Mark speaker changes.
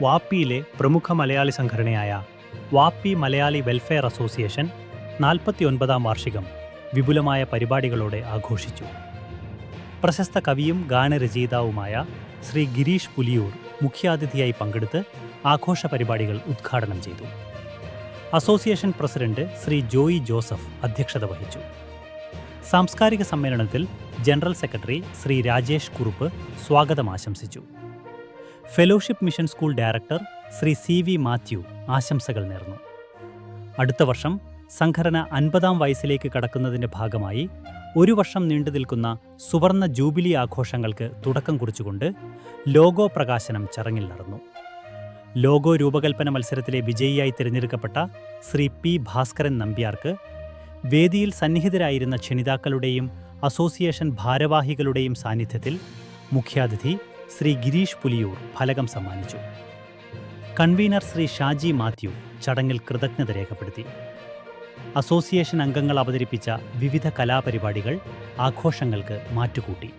Speaker 1: വാപ്പിയിലെ പ്രമുഖ മലയാളി സംഘടനയായ Vapi Malayali welfare association നാൽപ്പത്തിയൊൻപതാം വാർഷികം വിപുലമായ പരിപാടികളോടെ ആഘോഷിച്ചു. പ്രശസ്ത കവിയും ഗാനരചയിതാവുമായ ശ്രീ ഗിരീഷ് പുലിയൂർ മുഖ്യാതിഥിയായി പങ്കെടുത്ത് ആഘോഷ പരിപാടികൾ ഉദ്ഘാടനം ചെയ്തു. അസോസിയേഷൻ പ്രസിഡന്റ് ശ്രീ ജോയി ജോസഫ് അധ്യക്ഷത വഹിച്ചു. സാംസ്കാരിക സമ്മേളനത്തിൽ ജനറൽ സെക്രട്ടറി ശ്രീ രാജേഷ് കുറുപ്പ് സ്വാഗതം ആശംസിച്ചു. Fellowship mission school director Shri C V Mathew ആശംസകൾ നേർന്നു. അടുത്ത വർഷം സംഘടന അൻപതാം വയസ്സിലേക്ക് കടക്കുന്നതിന്റെ ഭാഗമായി ഒരു വർഷം നീണ്ടു നിൽക്കുന്ന സുവർണ ജൂബിലി ആഘോഷങ്ങൾക്ക് തുടക്കം കുറിച്ചുകൊണ്ട് ലോഗോ പ്രകാശനം ചടങ്ങിൽ നടന്നു. ലോഗോ രൂപകൽപ്പന മത്സരത്തിലെ വിജയിയായി തിരഞ്ഞെടുക്കപ്പെട്ട ശ്രീ പി ഭാസ്കരൻ നമ്പ്യാർക്ക് വേദിയിൽ സന്നിഹിതരായിരുന്ന ക്ഷണിതാക്കളുടെയും അസോസിയേഷൻ ഭാരവാഹികളുടെയും സാന്നിധ്യത്തിൽ മുഖ്യാതിഥി ശ്രീ ഗിരീഷ് പുലിയൂർ ഫലകം സമ്മാനിച്ചു. കൺവീനർ ശ്രീ ഷാജി മാത്യു ചടങ്ങിൽ കൃതജ്ഞത രേഖപ്പെടുത്തി. അസോസിയേഷൻ അംഗങ്ങൾ അവതരിപ്പിച്ച വിവിധ കലാപരിപാടികൾ ആഘോഷങ്ങൾക്ക് മാറ്റുകൂട്ടി.